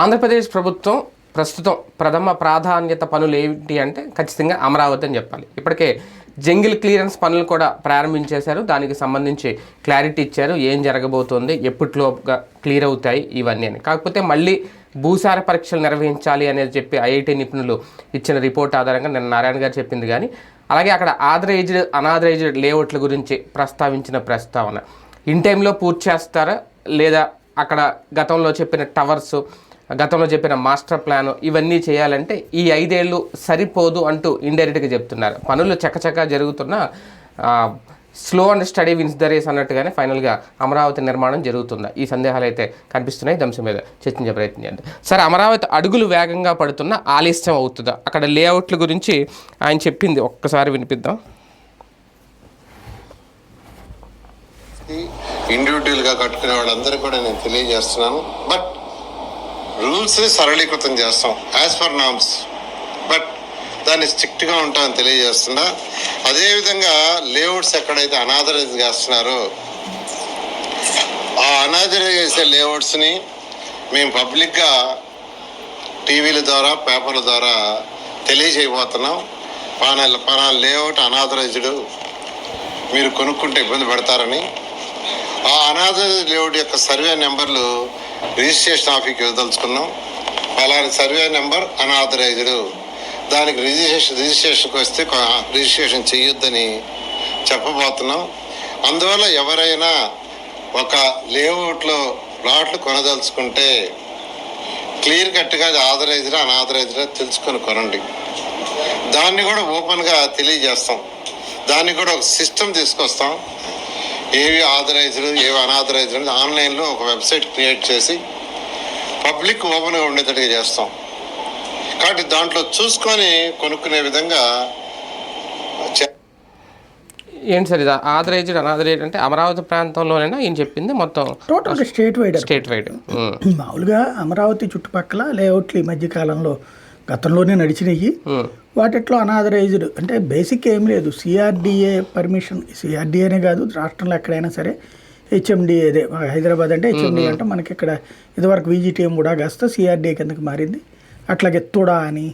ఆంధ్రప్రదేశ్ ప్రభుత్వం ప్రస్తుతం ప్రథమ ప్రాధాన్యత పనులు ఏంటి అంటే ఖచ్చితంగా అమరావతి అని చెప్పాలి. ఇప్పటికే జంగిల్ క్లియరెన్స్ పనులు కూడా ప్రారంభించేశారు. దానికి సంబంధించి క్లారిటీ ఇచ్చారు. ఏం జరగబోతోంది ఎప్పటిలోగా క్లియర్ అవుతాయి ఇవన్నీ అని. కాకపోతే మళ్ళీ భూసార పరీక్షలు నిర్వహించాలి అనేది చెప్పి ఐఐటి నిపుణులు ఇచ్చిన రిపోర్ట్ ఆధారంగా నిన్న నారాయణ గారు చెప్పింది కానీ అలాగే అక్కడ ఆథరైజ్డ్ అనాథరైజ్డ్ లేఅవుట్ల గురించి ప్రస్తావించిన ప్రస్తావన. ఇన్ టైంలో పూర్తి చేస్తారా? లేదా అక్కడ గతంలో చెప్పిన టవర్స్ గతంలో చెప్పిన మాస్టర్ ప్లాన్ ఇవన్నీ చేయాలంటే ఈ ఐదేళ్ళు సరిపోదు అంటూ ఇండైరెక్ట్గా చెప్తున్నారు. పనులు చకచకా జరుగుతున్న slow and steady wins the race అన్నట్టుగానే ఫైనల్గా అమరావతి నిర్మాణం జరుగుతుందా. ఈ సందేహాలు అయితే కనిపిస్తున్నాయి. దంశం అంశం మీద చర్చించే ప్రయత్నం చేద్దాం. సరే అమరావతి అడుగులు వేగంగా పడుతున్న ఆలస్యం అవుతుందా? అక్కడ లేఅవుట్ల గురించి ఆయన చెప్పింది. ఒక్కసారి వినిపిద్దాం. ఇండివిజువల్గా కట్టుకునే వాళ్ళందరూ కూడా నేను తెలియజేస్తున్నాను. బట్ రూల్స్ని సరళీకృతం చేస్తాం యాజ్ పర్ నామ్స్ బట్ దాన్ని స్ట్రిక్ట్గా ఉంటామని తెలియజేస్తున్నా. అదేవిధంగా లేఅవుట్స్ ఎక్కడైతే అనాథరైజ్ చేస్తున్నారో ఆ అనాథరైజ్ చేసే లేఅవుట్స్ని మేము పబ్లిక్గా టీవీల ద్వారా పేపర్ల ద్వారా తెలియజేయబోతున్నాం. పలానా పలానా లేఅవుట్ అనాథరైజ్డ్ మీరు కొనుక్కుంటే ఇబ్బంది పడతారని. ఆ అనాథ లేఅవుట్ యొక్క సర్వే నెంబర్లు రిజిస్ట్రేషన్ ఆఫీస్కి ఇవ్వదలుచుకున్నాం అలాంటి సర్వే నెంబర్ అనాథరైజ్డ్ దానికి రిజిస్ట్రేషన్ రిజిస్ట్రేషన్కి వస్తే రిజిస్ట్రేషన్ చేయొద్దని చెప్పబోతున్నాం. అందువల్ల ఎవరైనా ఒక లేఅవుట్లో ప్లాట్లు కొనదలుచుకుంటే క్లియర్ కట్గా అది ఆథరైజ్డా అనాథరైజ్డా తెలుసుకొని కొనండి. దాన్ని కూడా ఓపెన్గా తెలియజేస్తాం. దాన్ని కూడా ఒక సిస్టమ్ తీసుకొస్తాం. ఏవి ఆథరైజ్డ్ ఏవి అనాథరైజ్డ్ ఆన్లైన్లో ఒక వెబ్సైట్ క్రియేట్ చేసి పబ్లిక్ ఓపెన్గా ఉండేటట్టుగా చేస్తాం. కాబట్టి దాంట్లో చూసుకొని కొనుక్కునే విధంగా ఏంటి సార్ ఇది? ఆథరైజ్డ్ అనాథరైజ్డ్ అంటే అమరావతి ప్రాంతంలోనైనా ఈయన చెప్పింది మొత్తం. టోటల్గా స్టేట్ వైడ్ స్టేట్ వైడ్ మామూలుగా అమరావతి చుట్టుపక్కల లేఅవుట్లు ఈ మధ్య కాలంలో గతంలోనే నడిచినాయి. వాటిట్లో అనాథరైజ్డ్. అంటే బేసిక్ ఏం లేదు. సిఆర్డిఏ పర్మిషన్ సిఆర్డిఏనే కాదు రాష్ట్రంలో ఎక్కడైనా సరే హెచ్ఎండి అదే హైదరాబాద్ అంటే హెచ్ఎండి అంటే మనకి ఇక్కడ ఇదివరకు విజిటిఎం కూడా కాస్త సిఆర్డిఏ కిందకి మారింది. అట్లాగే తుడా అని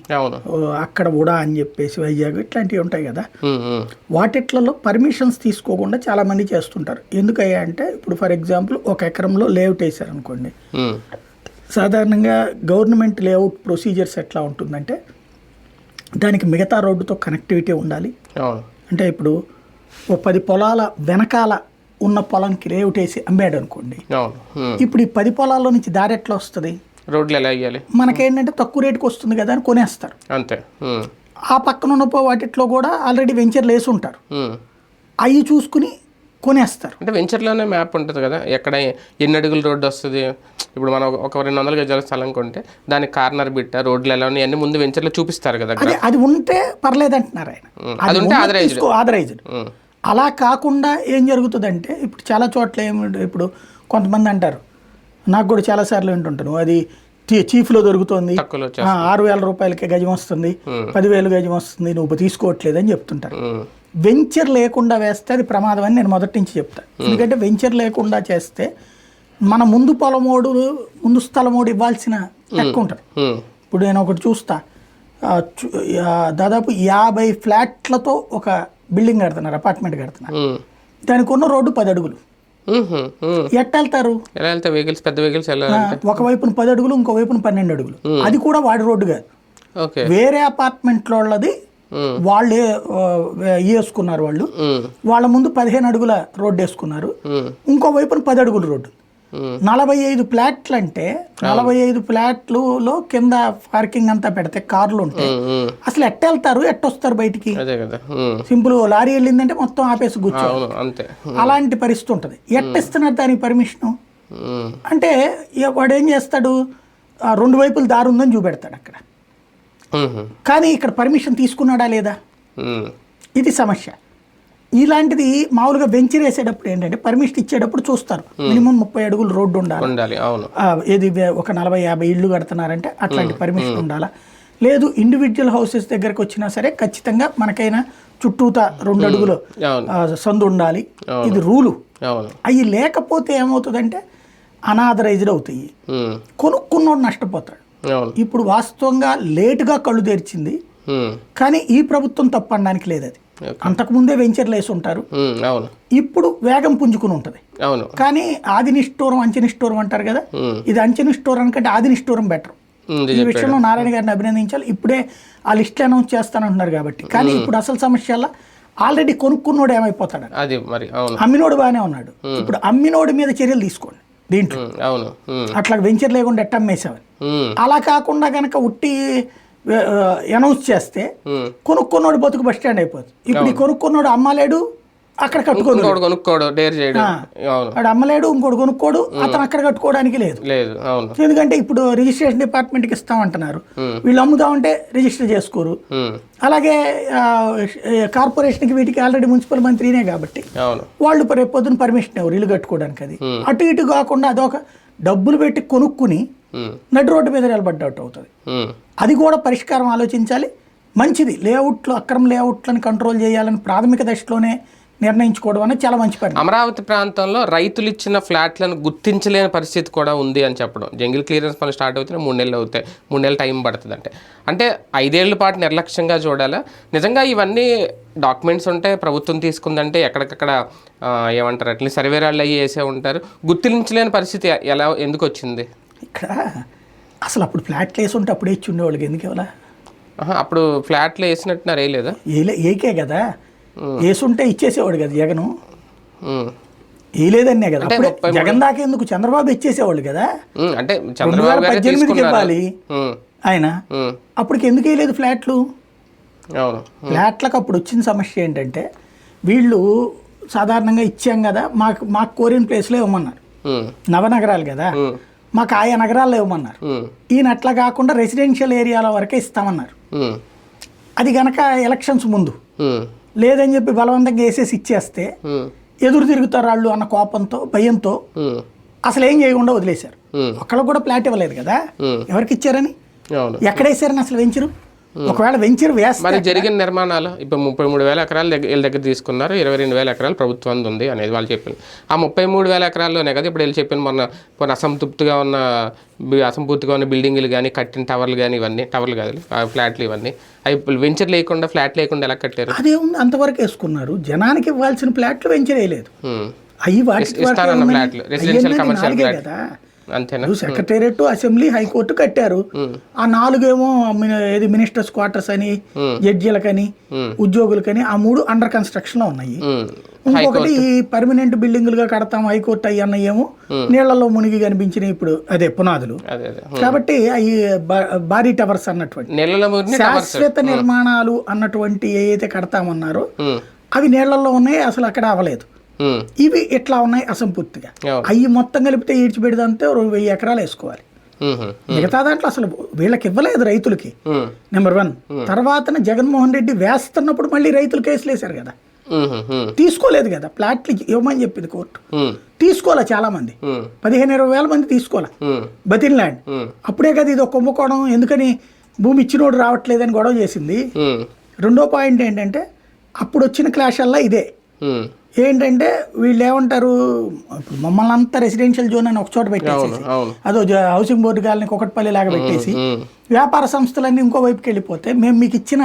అక్కడ ఉడా అని చెప్పేసి వైజాగ్ ఇట్లాంటివి ఉంటాయి కదా. వాటిట్లలో పర్మిషన్స్ తీసుకోకుండా చాలామంది చేస్తుంటారు. ఎందుకయ్యా అంటే ఇప్పుడు ఫర్ ఎగ్జాంపుల్ ఒక ఎకరంలో లేఅవుట్ వేశారు అనుకోండి సాధారణంగా గవర్నమెంట్ లేఅవుట్ ప్రొసీజర్స్ ఎట్లా ఉంటుందంటే దానికి మిగతా రోడ్డుతో కనెక్టివిటీ ఉండాలి. అంటే ఇప్పుడు ఓ పది పొలాల వెనకాల ఉన్న పొలంకి లేఅవుట్ వేసి అమ్మాడు అనుకోండి. ఇప్పుడు ఈ పది పొలాల్లో నుంచి దారి ఎట్లా వస్తుంది? రోడ్లు ఎలా వేయాలి? మనకేంటంటే తక్కువ రేటుకి వస్తుంది కదా అని కొనేస్తారు. అంతే. ఆ పక్కన ఉన్న వాటిట్లో కూడా ఆల్రెడీ వెంచర్లు వేసి ఉంటారు. అవి చూసుకుని కొనేస్తారు. అంటే వెంచర్లోనే మ్యాప్ ఉంటుంది కదా ఎక్కడ ఎన్ని అడుగుల రోడ్డు వస్తుంది. ఇప్పుడు మనం ఒక- రెండు వందల గజాల స్థలం కొంటే దానికి కార్నర్ బిట్ట రోడ్లు ఎలా ఉన్నాయి అన్ని ముందు వెంచర్లో చూపిస్తారు కదా అది ఉంటే పర్లేదు అంటున్నారు ఆయన. అది ఉంటే. ఆథరైజ్డ్ ఉమ్, అలా కాకుండా ఏం జరుగుతుందంటే ఇప్పుడు చాలా చోట్ల ఏమి ఇప్పుడు కొంతమంది అంటారు నాకు కూడా చాలాసార్లు వింటుంటాను అది చీఫ్లో దొరుకుతుంది. ఆరు వేల రూపాయలకే గజం వస్తుంది పదివేలు గజం వస్తుంది నువ్వు తీసుకోవట్లేదు అని చెప్తుంటారు. వెంచర్ లేకుండా వేస్తే అది ప్రమాదం అని నేను మొదటి నుంచి చెప్తాను ఎందుకంటే వెంచర్ లేకుండా చేస్తే మన ముందు పొలమోడు ముందు స్థలమోడు ఇవ్వాల్సిన లెక్క ఉంటుంది. ఇప్పుడు నేను ఒకటి చూస్తా. దాదాపు యాభై ఫ్లాట్లతో ఒక బిల్డింగ్ కడుతున్నారు అపార్ట్మెంట్ కడుతున్నారు. దానికి ఉన్న రోడ్డు పది అడుగులు. ఉమ్హు, ఉమ్. ఎట్ట వెళ్తారు? వెహికల్స్? పెద్ద వెహికల్స్ ఒక వైపున పది అడుగులు ఇంకో వైపున పన్నెండు అడుగులు. అది కూడా వాడి రోడ్డు కాదు. వేరే అపార్ట్మెంట్ వాళ్ళది వాళ్ళే వేసుకున్నారు వాళ్ళు. వాళ్ళ ముందు పదిహేను అడుగుల రోడ్డు వేసుకున్నారు. ఇంకో వైపున పది అడుగుల రోడ్డు. నలభై ఐదు ఫ్లాట్లు అంటే నలభై ఐదు ఫ్లాట్లలో కింద పార్కింగ్ అంతా పెడితే కార్లు ఉంటే ఉమ్, ఉమ్. అసలు ఎట్ట వెళ్తారు? ఎట్టొస్తారు బయటికి? సింపుల్ లారీ వెళ్ళిందంటే మొత్తం ఆపేసి కూర్చో. అలాంటి పరిస్థితి ఉంటుంది. ఎట్టిస్తున్నారు దానికి పర్మిషన్? అంటే వాడు ఏం చేస్తాడు? రెండు వైపులు దారి ఉందని చూపెడతాడు అక్కడ. కానీ ఇక్కడ పర్మిషన్ తీసుకున్నాడా లేదా? ఇది సమస్య. ఇలాంటిది మామూలుగా వెంచర్ వేసేటప్పుడు ఏంటంటే పర్మిషన్ ఇచ్చేటప్పుడు చూస్తారు. మినిమం ముప్పై అడుగులు రోడ్డు ఉండాలి. ఏది ఒక నలభై యాభై ఇళ్ళు కడుతున్నారంటే అట్లాంటి పర్మిషన్ ఉండాలా? లేదు ఇండివిజువల్ హౌసెస్ దగ్గరకు వచ్చినా సరే ఖచ్చితంగా మనకైనా చుట్టూతా రెండు అడుగులు సందు ఉండాలి. ఇది రూలు. అవి లేకపోతే ఏమవుతుందంటే అనాథరైజ్డ్ అవుతాయి. కొనుక్కున్నోడు నష్టపోతాడు. ఇప్పుడు వాస్తవంగా లేటుగా కళ్ళు తెరిచింది. కానీ ఈ ప్రభుత్వం తప్పు అనడానికి లేదు అది. అంతకుముందే వెంచర్లు వేసి ఉంటారు. ఇప్పుడు వేగం పుంజుకుని ఉంటుంది. కానీ ఆది నిష్ఠూరం అంచె నిష్ఠూరం అంటారు కదా. ఇది అంచె నిష్ఠూరం కంటే ఆది నిష్ఠూరం బెటర్. ఈ విషయంలో నారాయణ గారిని అభినందించాలి. ఇప్పుడే ఆ లిస్ట్ అనౌన్స్ చేస్తానంటున్నారు కాబట్టి. కానీ ఇప్పుడు అసలు సమస్యల్లో ఆల్రెడీ కొనుక్కున్నోడు ఏమైపోతాడు? అది మరి అవును. అమ్మినోడు బాగానే ఉన్నాడు. ఇప్పుడు అమ్మినోడి మీద చర్యలు తీసుకోండి. దీంట్లో. అవును. అట్లా వెంచర్ లేకుండా ఎట్ట అలా కాకుండా కనుక ఉట్టి అనౌన్స్ చేస్తే. కొనుక్కున్నోడు బతుకు బస్ స్టాండ్ అయిపోతుంది. ఇప్పుడు ఈ కొనుక్కున్నోడు అమ్మలేడు అక్కడ కట్టుకోను. ఇంకోటి కొనుక్కోడు డేర్ చేయడు. వాడు అమ్మలేడు ఇంకోటి కొనుక్కోడు అతను అక్కడ కట్టుకోవడానికి లేదు. లేదు అవును. ఎందుకంటే ఇప్పుడు రిజిస్ట్రేషన్ డిపార్ట్మెంట్కి ఇస్తామంటున్నారు. వీళ్ళు అమ్ముదామంటే రిజిస్టర్ చేసుకోరు. అలాగే ఆ, కార్పొరేషన్కి వీటికి ఆల్రెడీ మున్సిపల్ మంత్రినే కాబట్టి వాళ్ళు రేపు పొద్దున పర్మిషన్ ఇవ్వరు ఇల్లు కట్టుకోవడానికి అది. అటు ఇటు కాకుండా అదొక డబ్బులు పెట్టి కొనుక్కుని నడి రోడ్డు మీద నిలబడ్డట్టు అవుతుంది. అది కూడా పరిష్కారం ఆలోచించాలి. మంచిది. లేఅవుట్లు అక్రమ లేఅవుట్లను కంట్రోల్ చేయాలని ప్రాథమిక దశలోనే నిర్ణయించుకోవడం అనేది చాలా మంచి పని. అమరావతి ప్రాంతంలో రైతులు ఇచ్చిన ఫ్లాట్లను గుర్తించలేని పరిస్థితి కూడా ఉంది అని చెప్పడం. జంగిల్ క్లియరెన్స్ పనులు స్టార్ట్ అవుతున్నాయి మూడు నెలలు అవుతాయి మూడు నెలలు టైం పడుతుంది అంటే. అంటే ఐదేళ్ళ పాటు నిర్లక్ష్యంగా చూడాలా? నిజంగా ఇవన్నీ డాక్యుమెంట్స్ ఉంటే ప్రభుత్వం తీసుకుందంటే ఎక్కడికక్కడ ఏమంటారు అట్లా సర్వేరాళ్ళు అయ్యి వేసే ఉంటారు. గుర్తించలేని పరిస్థితి ఎలా ఎందుకు వచ్చింది? ఇక్కడ అసలు అప్పుడు ఫ్లాట్లు వేసి ఉంటే అప్పుడు ఇచ్చి ఉండేవాళ్ళకి ఎందుకు ఇవ్వాలా? అప్పుడు ఫ్లాట్లు వేసినట్టున్నారు వేయలేదా? ఏలే ఏకే కదా. వేసుంటే ఇచ్చేసేవాడు కదా జగను? ఉమ్. వేయలేదన్నే కదా. జగన్ దాకా ఎందుకు? చంద్రబాబు ఇచ్చేసేవాళ్ళు కదా. అంటే చంద్రబాబు పద్దెనిమిదికి ఇవ్వాలి. ఆయన? అప్పటికి ఎందుకు వేయలేదు ఫ్లాట్లు? ఫ్లాట్లకు అప్పుడు వచ్చిన సమస్య ఏంటంటే వీళ్ళు సాధారణంగా ఇచ్చాం కదా మాకు మాకు కోరిన ప్లేస్లో ఇవ్వమన్నారు. నవనగరాలు కదా. మాకు ఆయా నగరాల్లో ఇవ్వమన్నారు. ఈయన అట్లా కాకుండా రెసిడెన్షియల్ ఏరియాల వరకే ఇస్తామన్నారు. అది గనక ఎలక్షన్స్ ముందు. లేదని చెప్పి బలవంతంగా వేసేసి ఇచ్చేస్తే ఎదురు తిరుగుతారు వాళ్ళు అన్న కోపంతో భయంతో అసలు ఏం చేయకుండా వదిలేశారు. ఒక్కళ్ళకి కూడా ప్లాట్ ఇవ్వలేదు కదా. ఎవరికి ఇచ్చారని? అవును. ఎక్కడ వేసారని అసలు వెంచరు ఒకవేళ వెంచర్ వేస్తే మరి జరిగిన నిర్మాణాలు ఇప్పుడు ముప్పై మూడు వేల ఎకరాలు దగ్గర వీళ్ళ దగ్గర తీసుకున్నారు ఇరవై రెండు వేల ఎకరాలు ప్రభుత్వం ఉంది అనేది వాళ్ళు చెప్పింది ఆ ముప్పై మూడు వేల ఎకరాల్లోనే కదా ఇప్పుడు వీళ్ళు చెప్పిన మొన్న కొన్ని అసంతృప్తిగా ఉన్న అసంపూర్తిగా ఉన్న బిల్డింగ్లు కానీ కట్టిన టవర్లు కానీ ఇవన్నీ టవర్లు కాదు ఫ్లాట్లు ఇవన్నీ. అవి వెంచర్ లేకుండా ఫ్లాట్ లేకుండా ఎలా కట్టారు? అదే ఉంది అంతవరకు వేసుకున్నారు. జనానికి ఇవ్వాల్సిన ప్లాట్లు వెంచర్ వేయలేదు. అవి వాటి ఫ్లాట్లు రెసిడెన్షియల్ కమర్షియల్ ఫ్లాట్ కదా. అంతేనా? సెక్రటేరియట్ అసెంబ్లీ హైకోర్టు కట్టారు. ఆ నాలుగేమో ఏది మినిస్టర్స్ క్వార్టర్స్ అని జడ్జీలకని ఉద్యోగులకని ఆ మూడు అండర్ కన్స్ట్రక్షన్లో ఉన్నాయి. ఇంకొకటి పర్మనెంట్ బిల్డింగులుగా కడతాం హైకోర్టు అయ్యి అన్నయేమో నీళ్ళలో మునిగి కనిపించినాయి ఇప్పుడు అదే పునాదులు. కాబట్టి అవి భారీ టవర్స్ అన్నటువంటి శాశ్వత నిర్మాణాలు అన్నటువంటి ఏవైతే కడతామన్నారో. అవి నీళ్ళలో ఉన్నాయి అసలు అక్కడ అవ్వలేదు. ఇవి ఇట్లా ఉన్నాయి అసంపూర్తిగా. అవి మొత్తం కలిపితే ఈడ్చిపెడితే వెయ్యి ఎకరాలు వేసుకోవాలి ఉమ్. మిగతా దాంట్లో అసలు వీళ్ళకి ఇవ్వలేదు రైతులకి. నెంబర్ వన్ తర్వాతన జగన్మోహన్ రెడ్డి వేస్తున్నప్పుడు మళ్ళీ రైతులు కేసులు వేశారు కదా. తీసుకోలేదు కదా ప్లాట్లు ఇవ్వమని చెప్పింది కోర్టు ఉమ్. తీసుకోలే చాలా మంది. పదిహేను ఇరవై వేల మంది తీసుకోలే ఉమ్. బతిన్ ల్యాండ్. అప్పుడే కదా ఇది ఒక కుంభకోణం ఎందుకని భూమి ఇచ్చినోడు రావట్లేదని గొడవ చేసింది. రెండో పాయింట్ ఏంటంటే అప్పుడు వచ్చిన క్లాష్ అల్లా ఇదే. ఏంటంటే వీళ్ళు ఏమంటారు మమ్మల్ని అంతా రెసిడెన్షియల్ జోన్ అని ఒక చోట పెట్టేసి అదో హౌసింగ్ బోర్డు కాలనీ ఒకటిపల్లి లాగా పెట్టేసి. వ్యాపార సంస్థలన్నీ ఇంకో వైపుకి వెళ్ళిపోతే మేము మీకు ఇచ్చిన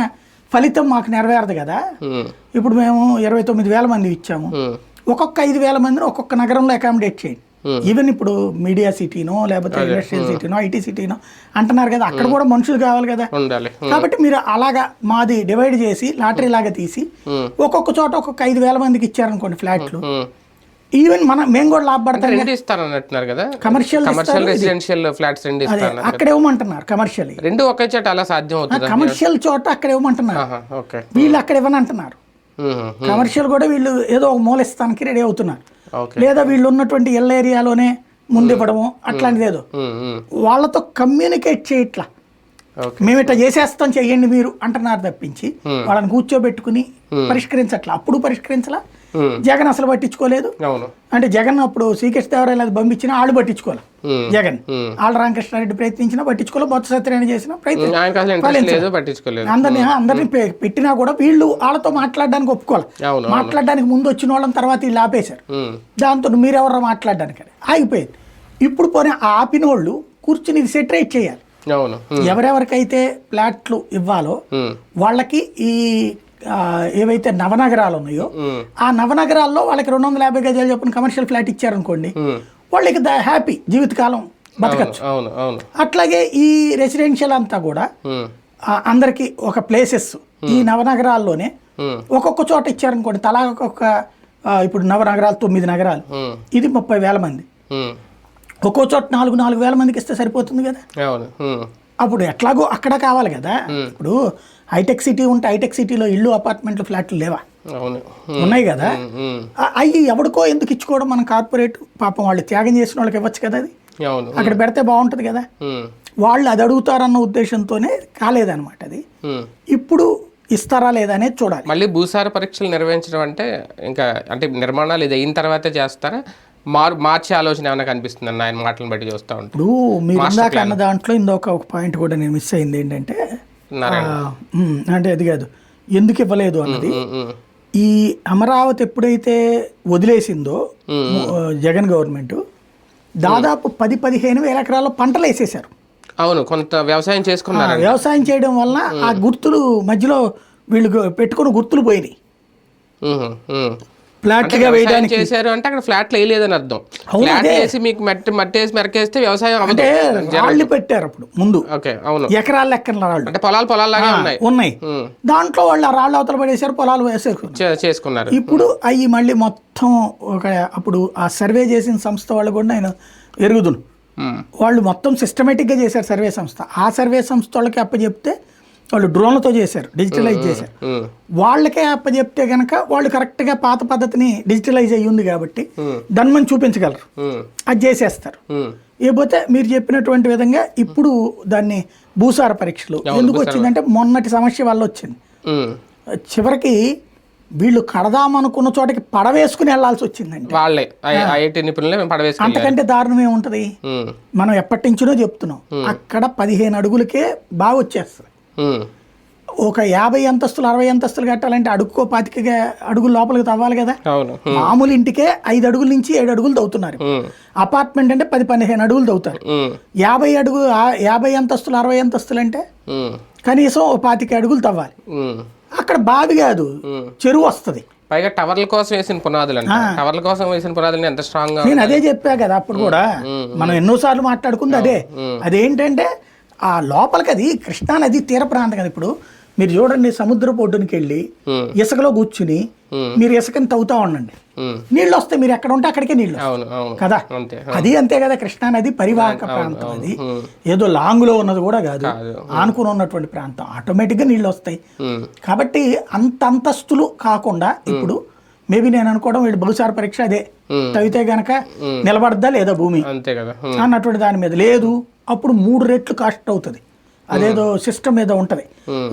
ఫలితం మాకు నెరవేరదు కదా. ఇప్పుడు మేము ఇరవై తొమ్మిది వేల మంది ఇచ్చాము. ఒక్కొక్క ఐదు వేల మందిని ఒక్కొక్క నగరంలో అకామిడేట్ చేయండి ఈవెన్ ఇప్పుడు మీడియా సిటీనో లేకపోతే ఇండస్ట్రియల్ సిటీనో ఐటీ సిటీనో అంటున్నారు కదా అక్కడ కూడా మనుషులు కావాలి కదా. ఉమ్. కాబట్టి మీరు అలాగా మాది డివైడ్ చేసి లాటరీ లాగా తీసి. ఒక్కొక్క చోట ఒక్కొక్క ఐదు వేల మందికి ఇచ్చారనుకోండి ఫ్లాట్లు. ఈవెన్ మనం మేము కూడా లాభపడతాం రెండు ఇస్తారన్నట్టున్నారు కదా. కమర్షియల్ కమర్షియల్ రెసిడెన్షియల్ ఫ్లాట్స్ రెండు అక్కడ ఇవ్వమంటున్నారు కమర్షియల్ రెండు ఒకే చోట అలా సాధ్యం అవుతుందా? కమర్షియల్ చోట అక్కడ ఇవ్వమంటున్నారు. వీళ్ళు అక్కడ ఇవ్వనంటున్నారు. కమర్షియల్ కూడా వీళ్ళు ఏదో ఒక మూల ఇస్తానికి రెడీ అవుతున్నారు. లేదా వీళ్ళు ఉన్నటువంటి ఎల్ ఏరియాలోనే ముందివ్వడము అట్లాంటిది ఏదో. వాళ్ళతో కమ్యూనికేట్ చేయట్లా. మేము ఇట్లా చేసేస్తాం చెయ్యండి మీరు అంటున్నారు తప్పించి వాళ్ళని కూర్చోబెట్టుకుని పరిష్కరించట్లా. అప్పుడు పరిష్కరించలా. జగన్ అసలు పట్టించుకోలేదు. అంటే జగన్ అప్పుడు శ్రీకృష్ణ దేవరాయలు అది పంపించినా వాళ్ళు పట్టించుకోవాలి? ఉమ్. జగన్. ఉమ్. ఆళ్ళ రామకృష్ణారెడ్డి ప్రయత్నించినా పట్టించుకోలే బొత్స సత్యనారాయణ చేసినా ప్రయత్నం పట్టించుకోలేదు. అందరినీ అందరినీ పెట్టినా కూడా వీళ్ళు వాళ్ళతో మాట్లాడడానికి ఒప్పుకోవాలి? మాట్లాడడానికి ముందు వచ్చిన వాళ్ళని తర్వాత వీళ్ళు ఆపేశారు. దాంతో మీరెవరో మాట్లాడడానికి ఆగిపోయింది. ఇప్పుడు పోనీ ఆ ఆపిన వాళ్ళు కూర్చుని సెటరేట్ చేయాలి. ఎవరెవరికైతే ప్లాట్లు ఇవ్వాలో వాళ్ళకి ఈ ఏవైతే నవనగరాలు ఉన్నాయో ఆ నవనగరాల్లో వాళ్ళకి రెండు వందల యాభై గజాలు చెప్పిన కమర్షియల్ ఫ్లాట్ ఇచ్చారనుకోండి. వాళ్ళకి హ్యాపీ జీవితకాలం బతకచ్చు. అట్లాగే ఈ రెసిడెన్షియల్ అంతా కూడా అందరికి ఒక ప్లేసెస్ ఈ నవనగరాల్లోనే ఒక్కొక్క చోట ఇచ్చారనుకోండి తలా ఒక్కొక్క ఇప్పుడు నవనగరాలు తొమ్మిది నగరాలు ఇది ముప్పై వేల మంది. ఒక్కో చోట నాలుగు నాలుగు వేల మందికి ఇస్తే సరిపోతుంది కదా? అప్పుడు ఎట్లాగో అక్కడ కావాలి కదా? ఇప్పుడు హైటెక్ సిటీ ఉంటే హైటెక్ సిటీలో ఇల్లు అపార్ట్మెంట్లు ఫ్లాట్లు లేవా? అవును. ఉన్నాయి కదా? అవి ఎవడికో ఎందుకు ఇచ్చుకోవడం మన కార్పొరేట్? పాపం వాళ్ళు త్యాగం చేసిన వాళ్ళకి ఇవ్వచ్చు కదా అది? అవును. అక్కడ పెడితే బాగుంటుంది కదా? వాళ్ళు అది అడుగుతారన్న ఉద్దేశంతోనే కాలేదన్నమాట అది. ఇప్పుడు ఇస్తారా లేదా అనేది చూడాలి. మళ్ళీ భూసార పరీక్షలు నిర్వహించడం అంటే ఇంకా అంటే నిర్మాణాలు ఇది అయిన తర్వాతే చేస్తారా? మార్ మార్చే ఆలోచన ఏమైనా కనిపిస్తుంది? అన్న ఆయన మాటలను బట్టి చూస్తూ ఉంటాం. ఇప్పుడు మీరు ఇందాక అన్న దాంట్లో ఇంకొక ఒక పాయింట్ కూడా నేను మిస్ అయింది ఏంటంటే అంటే అది కాదు. ఎందుకు ఇవ్వలేదు అన్నది? ఈ అమరావతి ఎప్పుడైతే వదిలేసిందో జగన్ గవర్నమెంట్ దాదాపు పది పదిహేను వేల ఎకరాల్లో పంటలు వేసేసారు అవును కొంత వ్యవసాయం చేసుకున్నారు వ్యవసాయం చేయడం వలన ఆ గుర్తులు మధ్యలో వీళ్ళు పెట్టుకున్న గుర్తులు పోయినాయి. ఫ్లాట్గా వ్యవసాయం వేయడానికి చేశారు అంటే అక్కడ ఫ్లాట్లు వేయలేదని అర్థం. ఫ్లాట్. వేసి మీకు మట్టి మట్టి వేసి మెరకేస్తే వ్యవసాయం అంటే రాళ్ళు పెట్టారు అప్పుడు ముందు. ఓకే అవును. ఎకరాల లెక్కన రాళ్ళు. అంటే పొలాలు పొలాల్లాగా ఉన్నాయి. ఉన్నాయి. దాంట్లో వాళ్ళు ఆ రాళ్ళు అవతల పడేశారు పొలాలు వేసేసుకున్నారు. చేసుకున్నారు. ఇప్పుడు అవి మళ్ళీ మొత్తం ఒక అప్పుడు ఆ సర్వే చేసిన సంస్థ వాళ్ళు కూడా నేను ఎరుగుదును. వాళ్ళు మొత్తం సిస్టమేటిక్గా చేశారు సర్వే సంస్థ. ఆ సర్వే సంస్థ వాళ్ళకి అప్పచెప్తే వాళ్ళు డ్రోన్లతో చేశారు డిజిటలైజ్ చేశారు. వాళ్ళకే అప్పచెప్తే కనుక వాళ్ళు కరెక్ట్గా పాత పద్ధతిని డిజిటలైజ్ అయ్యి ఉంది కాబట్టి దాన్ని మనం చూపించగలరు. అది చేసేస్తారు. ఇకపోతే మీరు చెప్పినటువంటి విధంగా ఇప్పుడు దాన్ని భూసార పరీక్షలు ఎందుకు వచ్చిందంటే మొన్నటి సమస్య వల్ల వచ్చింది. చివరికి వీళ్ళు కడదామనుకున్న చోటకి పడవేసుకుని వెళ్ళాల్సి వచ్చిందండి. వాళ్ళే ఐఐటి నిపుణులే అంతకంటే దారుణం ఏముంటది? మనం ఎప్పటి నుంచినో చెప్తున్నాం అక్కడ పదిహేను అడుగులకే బాగా వచ్చేస్తుంది. ఒక యాభై అంతస్తులు అరవై అంతస్తులు కట్టాలంటే అడుక్కో పాతికగా అడుగులు లోపలికి తవ్వాలి కదా? మామూలు ఇంటికే ఐదు అడుగుల నుంచి ఏడు అడుగులు తవ్వుతున్నారు. అపార్ట్మెంట్ అంటే పది పదిహేను అడుగులు తవ్వుతారు. యాభై అడుగు యాభై అంతస్తులు అరవై అంతస్తులు అంటే కనీసం ఓ పాతిక అడుగులు తవ్వాలి. అక్కడ బావి కాదు. చెరువు వస్తుంది. పైగా టవర్ల కోసం వేసిన పునాదులు టవర్ల కోసం వేసిన పునాదులు ఎంత స్ట్రాంగ్ నేను అదే చెప్పా కదా అప్పుడు కూడా. మనం ఎన్నోసార్లు మాట్లాడుకుంది అదే. అదేంటంటే ఆ లోపలికి అది కృష్ణా నది తీర ప్రాంతం కదా ఇప్పుడు. మీరు చూడండి సముద్రపు ఒడ్డునికి వెళ్ళి. ఇసుకలో కూర్చుని మీరు ఇసుకని తవ్వుతా ఉండండి. నీళ్ళు వస్తాయి మీరు ఎక్కడ ఉంటే అక్కడికే నీళ్ళు కదా? అది అంతే కదా కృష్ణా నది పరివాహక ప్రాంతం అది. ఏదో లాంగ్లో ఉన్నది కూడా కాదు. ఆనుకుని ఉన్నటువంటి ప్రాంతం. ఆటోమేటిక్గా నీళ్ళు వస్తాయి. కాబట్టి అంత అంతస్తులు కాకుండా ఇప్పుడు మేబీ నేను అనుకోవడం వీళ్ళు బహుశార పరీక్ష అదే. తవ్వితే గనక నిలబడద్దా లేదా భూమి? అన్నటువంటి దాని మీద. లేదు అప్పుడు మూడు రెట్లు కాస్ట్ అవుతుంది. అదేదో సిస్టమ్ ఏదో ఉంటది.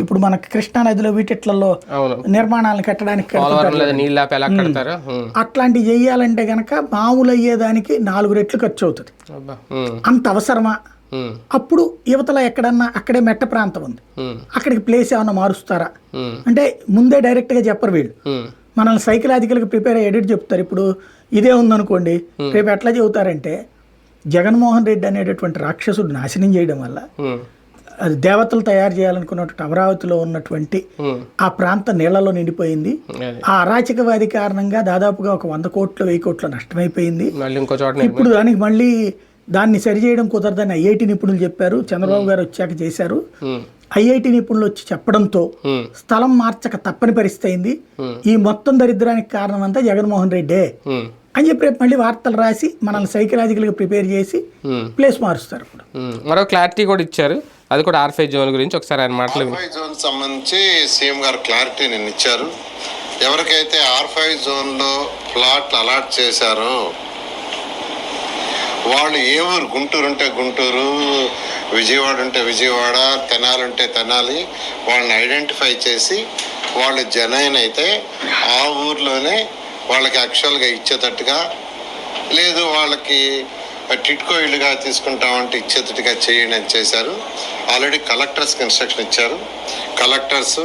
ఇప్పుడు మనకి కృష్ణా నదిలో వీటిట్లలో అవును. నిర్మాణాలను కట్టడానికి అట్లాంటివి చేయాలంటే గనక మామూలు అయ్యేదానికి నాలుగు రెట్లు ఖర్చు అవుతుంది అంత అవసరమా? అప్పుడు యువతల ఎక్కడన్నా అక్కడే మెట్ట ప్రాంతం ఉంది. అక్కడికి ప్లేస్ ఏమన్నా మారుస్తారా? అంటే ముందే డైరెక్ట్గా చెప్పరు వీళ్ళు. మనల్ని సైకలాజికల్గా ప్రిపేర్ అయ్యేటట్టు చెప్తారు. ఇప్పుడు ఇదే ఉందనుకోండి రేపు ఎట్లా చెబుతారంటే జగన్మోహన్ రెడ్డి అనేటటువంటి రాక్షసుడు నాశనం చేయడం వల్ల అది దేవతలు తయారు చేయాలనుకున్నటువంటి అమరావతిలో ఉన్నటువంటి ఆ ప్రాంతం నీళ్ళలో నిండిపోయింది. ఆ అరాచకవాది కారణంగా దాదాపుగా ఒక వంద కోట్లు వెయ్యి కోట్లు నష్టమైపోయింది. ఇప్పుడు దానికి మళ్ళీ దాన్ని సరిచేయడం కుదరదని ఐఐటి నిపుణులు చెప్పారు. చంద్రబాబు గారు వచ్చాక చేశారు. ఐఐటి నిపుణులు వచ్చి చెప్పడంతో స్థలం మార్చక తప్పని పరిస్థితి అయింది. ఈ మొత్తం దరిద్రానికి కారణం అంతా జగన్మోహన్ రెడ్డే. అని చెప్పి రేపు మళ్ళీ వార్తలు రాసి మనల్ని సైకలాజికల్గా ప్రిపేర్ చేసి ఉమ్, ప్లేస్ మారుస్తారు ఇప్పుడు ఉమ్. మరో క్లారిటీ కూడా ఇచ్చారు. అది కూడా ఆర్ఫై జోన్ గురించి ఒకసారి ఆయన మాటలు ఫైవ్ జోన్ సంబంధించి సీఎం గారు క్లారిటీ నిన్న ఇచ్చారు. ఎవరికైతే ఆర్ ఫైవ్ జోన్లో ప్లాట్లు అలాట్ చేశారో వాళ్ళు ఏ ఊరు? గుంటూరు ఉంటే గుంటూరు విజయవాడ ఉంటే విజయవాడ తెనాలి ఉంటే తెనాలి వాళ్ళని ఐడెంటిఫై చేసి వాళ్ళు జనైన్ అయితే ఆ ఊర్లోనే వాళ్ళకి యాక్చువల్గా ఇచ్చేటట్టుగా లేదు వాళ్ళకి టిట్కో ఇల్లుగా తీసుకుంటామంటే ఇచ్చేటట్టుగా చేయండి అని చేశారు. ఆల్రెడీ కలెక్టర్స్కి ఇన్స్ట్రక్షన్ ఇచ్చారు. Collectors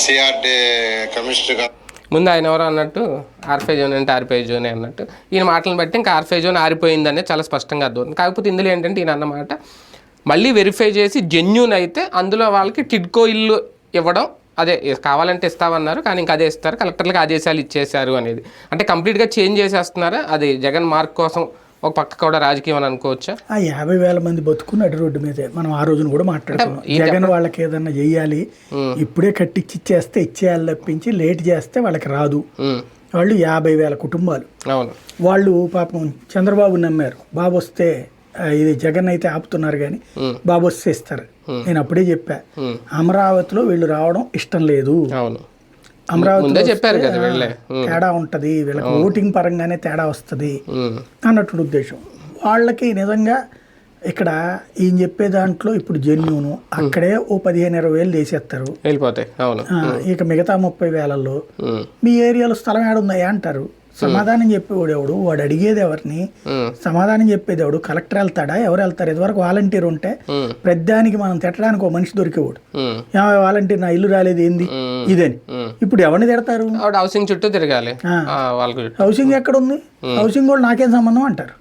C R D A commissioner గారు ముందు ఆయన ఎవరో అన్నట్టు ఆర్ఫే జోన్ అంటే ఆర్ఫై జోన్ అన్నట్టు. ఈయన మాటలను బట్టి ఇంకా ఆర్ఫే జోన్ ఆరిపోయిందనే చాలా స్పష్టంగా అర్థమవుతుంది. కాకపోతే ఇందులో ఏంటంటే ఈయన అన్నమాట మళ్ళీ వెరిఫై చేసి జెన్యున్ అయితే అందులో వాళ్ళకి టిడ్కో ఇల్లు ఇవ్వడం అదే కావాలంటే ఇస్తామన్నారు కానీ ఇంకా అదే ఇస్తారు. కలెక్టర్లకు ఆదేశాలు ఇచ్చేశారు అనేది. అంటే కంప్లీట్గా చేంజ్ చేసేస్తున్నారా? అది జగన్ మార్క్ కోసం ఒక పక్క కూడా రాజకీయం అని అనుకోవచ్చా? ఆ యాభై వేల మంది బతుకు నడి రోడ్డు మీదే మనం ఆ రోజున కూడా మాట్లాడుకున్నాం జగన్ వాళ్ళకి ఏదన్నా చెయ్యాలి ఇప్పుడే కట్టించి ఇచ్చేస్తే ఇచ్చేయాలి తప్పించి లేట్ చేస్తే వాళ్ళకి రాదు. వాళ్ళు యాభై వేల కుటుంబాలు. అవును. వాళ్ళు పాపం చంద్రబాబు నమ్మారు. బాబు వస్తే ఇది జగన్ అయితే ఆపుతున్నారు కానీ బాబు వస్తే ఇస్తారు నేను అప్పుడే చెప్పా. అమరావతిలో వీళ్ళు రావడం ఇష్టం లేదు. అమరావతి చెప్పారు కదా తేడా ఉంటది వీళ్ళకి ఓటింగ్ పరంగానే తేడా వస్తది అన్నట్టు ఉద్దేశం. వాళ్ళకి నిజంగా ఇక్కడ ఈయన చెప్పే దాంట్లో ఇప్పుడు జెన్యును అక్కడే ఓ పదిహేను ఇరవై వేలు చేసేస్తారు. వెళ్ళిపోతాయి. అవును. ఇక మిగతా ముప్పై వేలల్లో ఉమ్, మీ ఏరియాలో స్థలం ఏడుందా అంటారు? సమాధానం చెప్పేవాడు ఎవడు? వాడు అడిగేది ఎవరిని? సమాధానం చెప్పేది ఎవడు? కలెక్టర్ వెళ్తాడా? ఎవరు వెళ్తారు? ఇదివరకు వాలంటీర్ ఉంటే ఉమ్, ప్రతిదానికి మనం తిట్టడానికి ఒక మనిషి దొరికేవాడు. వాలంటీర్ నా ఇల్లు రాలేదు ఏంది? ఇదని. ఇప్పుడు ఎవరిని తిడతారు? హౌసింగ్ చుట్టూ తిరగాలి. హౌసింగ్ ఎక్కడ ఉంది హౌసింగ్ కూడా నాకేం సంబంధం అంటారు.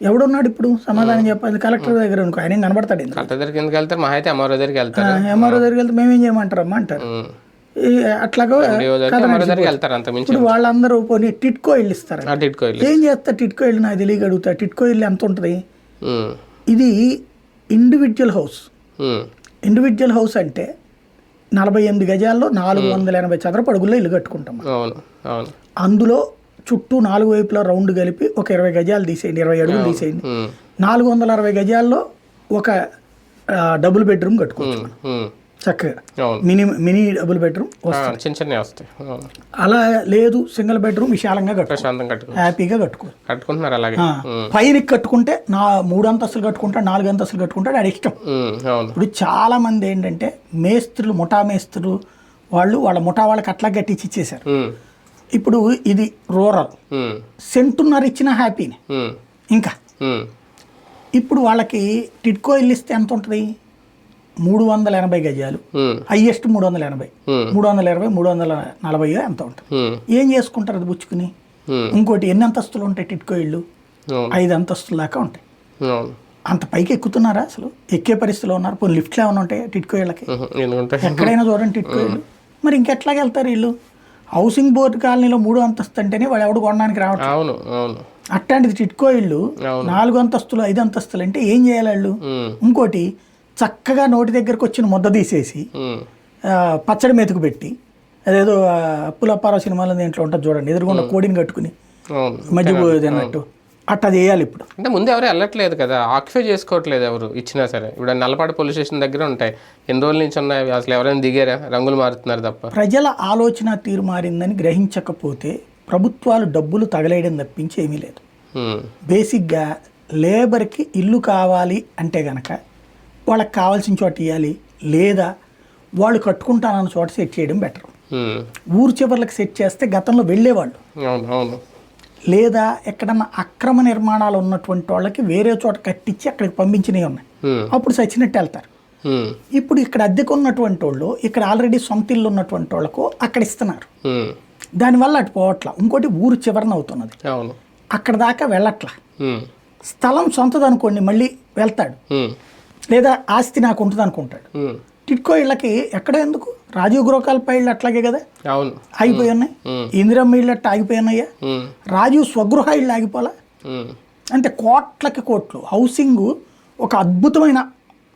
ఎవడున్నాడు ఇప్పుడు? సమాధానం చెప్పాలి. కలెక్టర్ దగ్గర అనుకో ఆయన కనబడతాడు? కలెక్టర్ దగ్గరికి ఎందుకు వెళ్తారు? మహా అయితే అమ్మవారి దగ్గరికి వెళ్తారు. ఎంఆర్ఓ దగ్గరికి వెళ్తే మేమేం చేయమంటారమ్మా అంటారు. అట్లాగా ఇప్పుడు వాళ్ళందరూ పోనీ టిట్కో ఇల్లు ఇస్తారు ఏం చేస్తా? టిట్కో ఇల్లు నాకు తెలియక అడుగుతా. టిట్కో ఇల్లు ఎంత ఉంటుంది? ఇది ఇండివిజువల్ హౌస్ ఇండివిజువల్ హౌస్ అంటే నలభై ఎనిమిది గజాల్లో నాలుగు వందల ఎనభై చదరపు అడుగుల్లో ఇల్లు కట్టుకుంటాం అందులో చుట్టూ నాలుగు వైపులా రౌండ్ కలిపి ఒక ఇరవై గజాలు తీసేయండి. ఇరవై అడుగులు తీసేయండి. నాలుగు వందల అరవై గజాల్లో ఒక డబుల్ బెడ్రూమ్ కట్టుకోవచ్చు ఉమ్, చక్కగా. మినీ మినీ డబుల్ బెడ్రూమ్ ఆ, చిన్న చిన్నవి వస్తాయి. అలా లేదు సింగిల్ బెడ్రూమ్ విశాలంగా కట్టుకు. హ్యాపీగా కట్టుకో. కట్టుకుంటున్నారు అలాగే. పైన కట్టుకుంటే నా మూడు అంతస్తులు కట్టుకుంటాడు నాలుగు అంతస్తులు కట్టుకుంటాడు అది ఇష్టం. ఇప్పుడు చాలా మంది ఏంటంటే మేస్త్రులు ముఠా మేస్త్రులు వాళ్ళు వాళ్ళ ముఠా వాళ్ళకి అట్లా కట్టించి ఇచ్చేశారు. ఉమ్, ఇప్పుడు ఇది రూరల్. సెంటున్నర ఇచ్చిన హ్యాపీని. ఇంకా. ఇప్పుడు వాళ్ళకి టిడ్కో ఇల్లు ఇస్తే ఎంత ఉంటుంది? మూడు వందల ఎనభై గజాలు. హైయెస్ట్ మూడు వందల ఎనభై. మూడు వందల ఇరవై మూడు వందల నలభై ఎంత ఉంటుంది. ఏం చేసుకుంటారు అది పుచ్చుకుని? ఇంకోటి ఎన్ని అంతస్తులు ఉంటాయి టిట్కో ఇళ్ళు? ఐదు అంతస్తుల దాకా ఉంటాయి. అంత పైకి ఎక్కుతున్నారా అసలు? ఎక్కే పరిస్థితిలో ఉన్నారు. పోనీ లిఫ్ట్లు ఏమైనా ఉంటాయి టిట్కో ఇళ్ళకి? ఎక్కడైనా చూడండి టిట్కో ఇల్లు మరి ఇంకెట్లాగ వెళ్తారు వీళ్ళు? హౌసింగ్ బోర్డు కాలనీలో మూడు అంతస్తు అంటేనే వాడు ఎవడు కొనడానికి రావట్లేదు. అవును అట్లాంటిది టిట్కో అవును. నాలుగు అంతస్తులు ఐదు అంతస్తులు అంటే ఏం చేయాలి వాళ్ళు? ఇంకోటి చక్కగా నోటి దగ్గరకు వచ్చిన ముద్ద తీసేసి పచ్చడి మెతుకు పెట్టి అదేదో అప్పులప్పారావు సినిమాలో దీంట్లో ఉంటుంది చూడండి ఎదురుగుండా కోడిని కట్టుకుని మధ్యపోయేది అన్నట్టు. అట్లా చేయాలి ఇప్పుడు. అంటే ముందు ఎవరు వెళ్ళట్లేదు కదా ఆక్యుపై చేసుకోవట్లేదు ఎవరు ఇచ్చినా సరే. ఇప్పుడు నల్లపాడు పోలీస్ స్టేషన్ దగ్గర ఉంటాయి. ఎన్ని రోజుల నుంచి ఉన్నాయి? అసలు ఎవరైనా దిగారా? రంగులు మారుతున్నారు తప్ప. ప్రజల ఆలోచన తీరు మారిందని గ్రహించకపోతే ప్రభుత్వాలు డబ్బులు తగలేయడం తప్పించి ఏమీ లేదు. బేసిక్గా లేబర్కి ఇల్లు కావాలి అంటే గనక వాళ్ళకి కావాల్సిన చోట ఇవ్వాలి లేదా వాళ్ళు కట్టుకుంటానన్న చోట సెట్ చేయడం బెటర్. ఊరు చివర్లకు సెట్ చేస్తే గతంలో వెళ్ళేవాళ్ళు. లేదా ఎక్కడన్నా అక్రమ నిర్మాణాలు ఉన్నటువంటి వాళ్ళకి వేరే చోట కట్టించి అక్కడికి పంపించినవి ఉన్నాయి. అప్పుడు సచ్చినట్టు వెళ్తారు. ఇప్పుడు ఇక్కడ అద్దెకు ఉన్నటువంటి వాళ్ళు ఇక్కడ ఆల్రెడీ సొంత ఇల్లు ఉన్నటువంటి వాళ్ళకు అక్కడ ఇస్తున్నారు. దానివల్ల అటు పోవట్ల. ఇంకోటి ఊరు చివరన అవుతున్నది. అక్కడ దాకా వెళ్ళట్లా. స్థలం సొంతది అనుకోండి మళ్ళీ వెళ్తాడు. లేదా ఆస్తి నాకు ఉంటుంది అనుకుంటాడు. టిట్కో ఇళ్ళకి ఎక్కడ ఎందుకు? రాజీవ్ గృహకల్ప ఇళ్ళు అట్లాగే కదా? ఆగిపోయి ఉన్నాయి. ఇందిరమ్మ ఇళ్ళు అట్ట ఆగిపోయి ఉన్నాయా రాజీవ్ స్వగృహ ఇళ్ళు ఆగిపోలా అంటే కోట్లకి కోట్లు. హౌసింగ్ ఒక అద్భుతమైన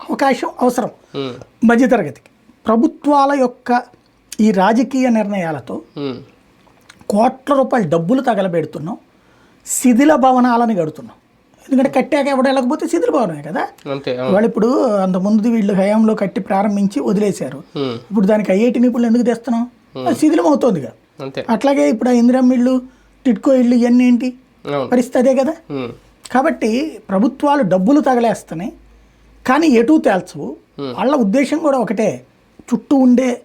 అవకాశం అవసరం. మధ్యతరగతికి. ప్రభుత్వాల యొక్క ఈ రాజకీయ నిర్ణయాలతో కోట్ల రూపాయల డబ్బులు తగలబెడుతున్నాం. శిథిల భవనాలని కడుతున్నాం. ఎందుకంటే కట్టాక ఎవడు వెళ్ళకపోతే శిథిల భవనమే కదా. వాళ్ళు ఇప్పుడు అంత ముందు వీళ్ళు హయాంలో కట్టి ప్రారంభించి వదిలేశారు. ఇప్పుడు దానికి ఐఐటి నిపుణులు ఎందుకు తెస్తున్నాం? శిథిలం అవుతోందిగా. అట్లాగే ఇప్పుడు ఇందిరమ్మ ఇళ్ళు టిట్కో ఇళ్ళు ఇవన్నీ ఏంటి? పరిస్థితి అదే కదా. కాబట్టి ప్రభుత్వాలు డబ్బులు తగలేస్తున్నాయి. కానీ ఎటు తేల్చవు. వాళ్ళ ఉద్దేశం కూడా ఒకటే. చుట్టూ ఉండే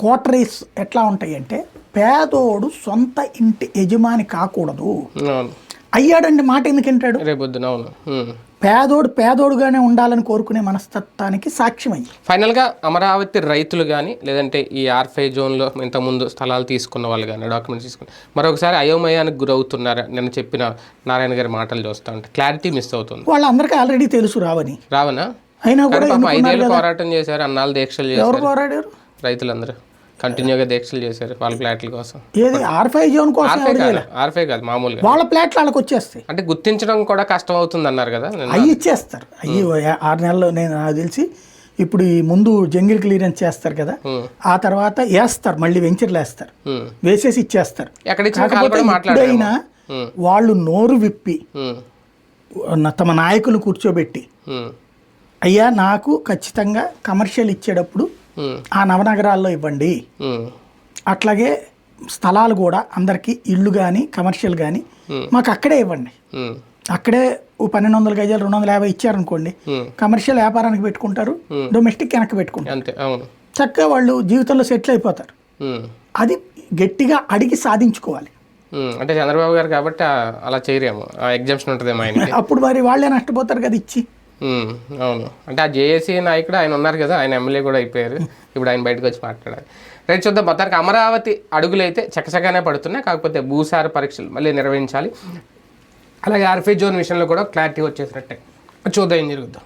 క్వార్టరీస్ ఎట్లా ఉంటాయి అంటే పేదోడు సొంత ఇంటి యజమాని కాకూడదు. అయ్యాడండి మాట ఎందుకు వింటాడు? రేపొద్దున అవును. పేదోడు పేదోడుగానే ఉండాలని కోరుకునే మనస్తత్వానికి సాక్ష్యమయ్యి. ఫైనల్గా అమరావతి రైతులు కానీ లేదంటే ఈ ఆర్ఫై జోన్లో ఇంతకుముందు స్థలాలు తీసుకున్న వాళ్ళు కానీ డాక్యుమెంట్స్ తీసుకున్న మరొకసారి అయోమయానికి గురవుతున్నారు? నేను చెప్పిన నారాయణ గారి మాటలు చూస్తూ ఉంటే క్లారిటీ మిస్ అవుతుంది. వాళ్ళందరికీ ఆల్రెడీ తెలుసు రావని. రావనా? అయినా కూడా ఐదేళ్ళు. పోరాటం చేశారు అన్నాళ్ళు దీక్షలు ఎవరు చేశారు పోరాడారు? రైతులందరూ. కంటిన్యూగా దీక్షలు చేశారు వాళ్ళ ప్లాట్ల కోసం. ఏది? ఆర్ఫై జోన్ కోసం ఆర్ఫై కాదు. మామూలుగా. వాళ్ళ ప్లాట్లు వాళ్ళకి వచ్చేస్తాయి. అంటే గుర్తించడం కూడా కష్టం అవుతుంది అన్నారు కదా. అవి ఇచ్చేస్తారు అవి ఆరు నెలలు నేను నాకు తెలిసి ఇప్పుడు ఈ ముందు జంగిల్ క్లియరెన్స్ చేస్తారు కదా ఆ తర్వాత వేస్తారు మళ్ళీ వెంచర్లు వేస్తారు. వేసేసి ఇచ్చేస్తారు. ఉమ్, వాళ్ళు నోరు విప్పి తమ నాయకులు కూర్చోబెట్టి అయ్యా నాకు ఖచ్చితంగా కమర్షియల్ ఇచ్చేటప్పుడు ఆ నవనగరాల్లో ఇవ్వండి. అట్లాగే స్థలాలు కూడా అందరికీ ఇళ్ళు కానీ కమర్షియల్ కానీ మాకు అక్కడే ఇవ్వండి. అక్కడే ఓ పన్నెండు వందల గజాలు రెండు వందల యాభై ఇచ్చారనుకోండి. కమర్షియల్ వ్యాపారానికి పెట్టుకుంటారు డొమెస్టిక్ వెనక్కి పెట్టుకుంటారు. చక్కగా వాళ్ళు జీవితంలో సెటిల్ అయిపోతారు. అది గట్టిగా అడిగి సాధించుకోవాలి. అంటే చంద్రబాబు గారు కాబట్టి అలా చేయరేమో. ఎగ్జామ్షన్ ఆయనకి. అప్పుడు మరి వాళ్ళే నష్టపోతారు కదా ఇచ్చి. అవును. అంటే ఆ జేఏసీ నాయకుడు ఆయన ఉన్నారు కదా ఆయన ఎమ్మెల్యే కూడా అయిపోయారు. ఇప్పుడు ఆయన బయటకు వచ్చి మాట్లాడాలి. రేపు చూద్దాం. మొత్తానికి అమరావతి అడుగులు అయితే చకచకానే పడుతున్నాయి. కాకపోతే భూసార పరీక్షలు మళ్ళీ నిర్వహించాలి. అలాగే ఆర్ఫీ జోన్ విషయంలో కూడా క్లారిటీ వచ్చేసినట్టే. చూద్దాం ఏం జరుగుద్దాం.